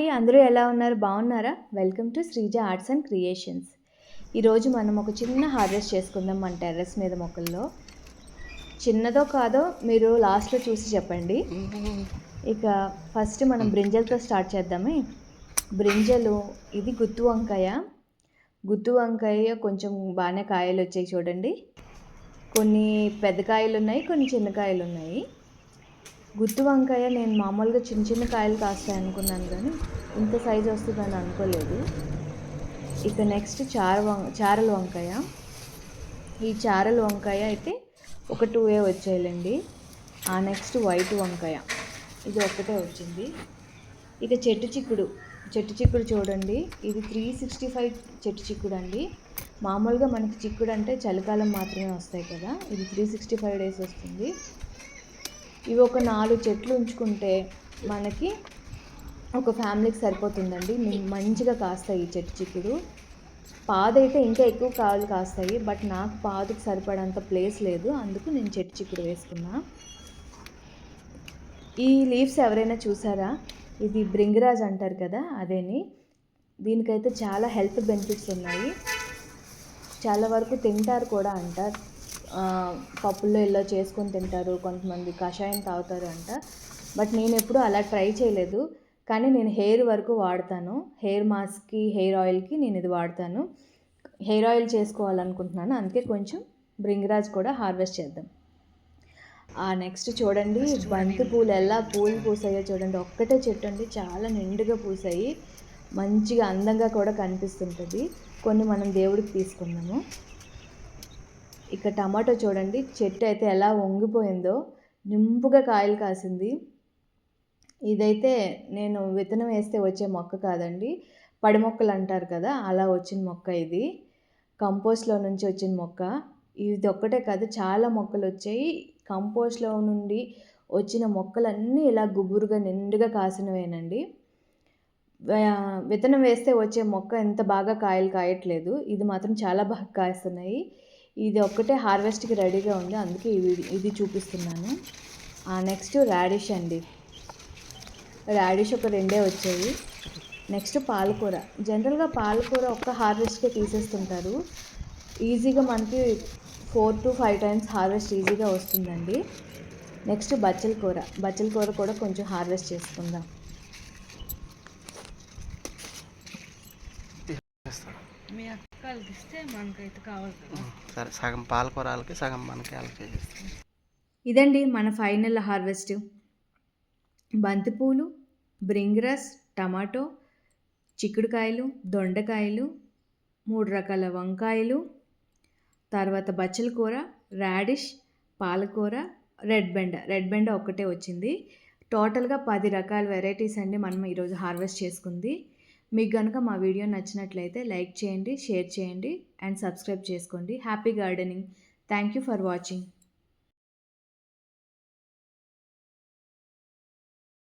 అండి అందరూ ఎలా ఉన్నారు? బాగున్నారా? Welcome to Sreeja arts and creations. ఈరోజు మనం ఒక చిన్న హార్వెస్ట్ చేసుకుందాం మన టెర్రస్ మీద మొక్కల్లో. చిన్నదో కాదో మీరు లాస్ట్లో చూసి చెప్పండి. ఇక ఫస్ట్ మనం బ్రింజల్తో స్టార్ట్ చేద్దామే. బ్రింజలు ఇది గుత్తు వంకాయ. గుత్తు వంకాయ కొంచెం బాగానే కాయలు వచ్చాయి చూడండి. కొన్ని పెద్ద కాయలు ఉన్నాయి కొన్ని చిన్న కాయలు ఉన్నాయి గుత్తి వంకాయ నేను మామూలుగా చిన్న చిన్న కాయలు కాస్తాయి అనుకున్నాను కానీ ఇంత సైజు వస్తుందని అనుకోలేదు. ఇక నెక్స్ట్ చార వం చారల వంకాయ. ఈ చారల వంకాయ అయితే ఒక టూ ఏ వచ్చాయిలేండి. ఆ నెక్స్ట్ వైట్ వంకాయ. ఇది ఒక్కటే వచ్చింది. ఇక చెట్టు చిక్కుడు. చెట్టు చిక్కుడు చూడండి. ఇది త్రీ సిక్స్టీ ఫైవ్ చెట్టు చిక్కుడు అండి మామూలుగా మనకి చిక్కుడు అంటే చలికాలం మాత్రమే వస్తాయి కదా. ఇది త్రీ సిక్స్టీ ఫైవ్ డేస్ వస్తుంది. ఇవి ఒక నాలుగు చెట్లు ఉంచుకుంటే మనకి ఒక ఫ్యామిలీకి సరిపోతుందండి. మంచిగా కాస్తాయి ఈ చెట్టు చిక్కుడు. పాదైతే ఇంకా ఎక్కువ కాయలు కాస్తాయి. బట్ నాకు పాదుకు సరిపడంత ప్లేస్ లేదు. అందుకు నేను చెట్టు చిక్కుడు వేసుకున్నా. ఈ లీవ్స్ ఎవరైనా చూసారా? ఇది బ్రింగరాజ్ అంటారు కదా అదేని. దీనికైతే చాలా హెల్త్ బెనిఫిట్స్ ఉన్నాయి. చాలా వరకు తింటారు కూడా అంటారు. పప్పుల్లో ఇలా చేసుకొని తింటారు కొంతమంది కషాయం తాగుతారు అంట. బట్ నేను ఎప్పుడూ అలా ట్రై చేయలేదు. కానీ నేను హెయిర్ వరకు వాడతాను. హెయిర్ మాస్క్కి హెయిర్ ఆయిల్కి నేను ఇది వాడతాను. హెయిర్ ఆయిల్ చేసుకోవాలనుకుంటున్నాను. అందుకే కొంచెం బ్రింగరాజ్ కూడా హార్వెస్ట్ చేద్దాం. ఆ నెక్స్ట్ చూడండి. బంతి పూలు ఎలా పూలు పూసాయో చూడండి. ఒక్కటే చెట్టు అండి. చాలా నిండుగా పూసాయి. మంచిగా అందంగా కూడా కనిపిస్తుంటుంది. కొన్ని మనం దేవుడికి తీసుకున్నాము ఇక టమాటో చూడండి చెట్టు అయితే ఎలా వంగిపోయిందో నింపుగా కాయలు కాసింది. ఇదైతే నేను విత్తనం వేస్తే వచ్చే మొక్క కాదండి పడి మొక్కలు అంటారు కదా అలా వచ్చిన మొక్క ఇది. కంపోస్ట్లో నుంచి వచ్చిన మొక్క. ఇది ఒక్కటే కాదు చాలా మొక్కలు వచ్చాయి. కంపోస్ట్లో నుండి వచ్చిన మొక్కలన్నీ ఇలా గుబురుగా నిండుగా కాసినవేనండి. విత్తనం వేస్తే వచ్చే మొక్క ఎంత బాగా కాయలు కాయట్లేదు. ఇది మాత్రం చాలా బాగా కాస్తున్నాయి. ఇది ఒక్కటే హార్వెస్ట్కి రెడీగా ఉంది. అందుకే ఇది ఇది చూపిస్తున్నాను. నెక్స్ట్ రాడిష్ అండి. రాడిష్ ఒక రెండే వచ్చాయి. నెక్స్ట్ పాలకూర. జనరల్గా పాలకూర ఒక్క హార్వెస్ట్కే తీసేస్తుంటారు. ఈజీగా మనకి four to five times harvest ఈజీగా వస్తుందండి. నెక్స్ట్ బచ్చల కూర. బచ్చల కూర కూడా కొంచెం హార్వెస్ట్ చేసుకుందాం. సరే సగం పాలకూరలకి సగం మనకి వాళ్ళకి చేసేస్తాం. ఇదండి మన ఫైనల్ హార్వెస్ట్. బంతిపూలు బ్రింగ్రస్ టమాటో చిక్కుడుకాయలు దొండకాయలు మూడు రకాల వంకాయలు తర్వాత బచ్చల కూర రాడిష్ పాలకూర రెడ్ బెండ. రెడ్ బెండ ఒక్కటే వచ్చింది. టోటల్గా పది రకాల వెరైటీస్ అండి మనం ఈరోజు హార్వెస్ట్ చేసుకుంది. మీకు కనుక మా వీడియో నచ్చినట్లయితే లైక్ చేయండి షేర్ చేయండి అండ్ సబ్స్క్రైబ్ చేసుకోండి. Happy gardening. Thank you for watching.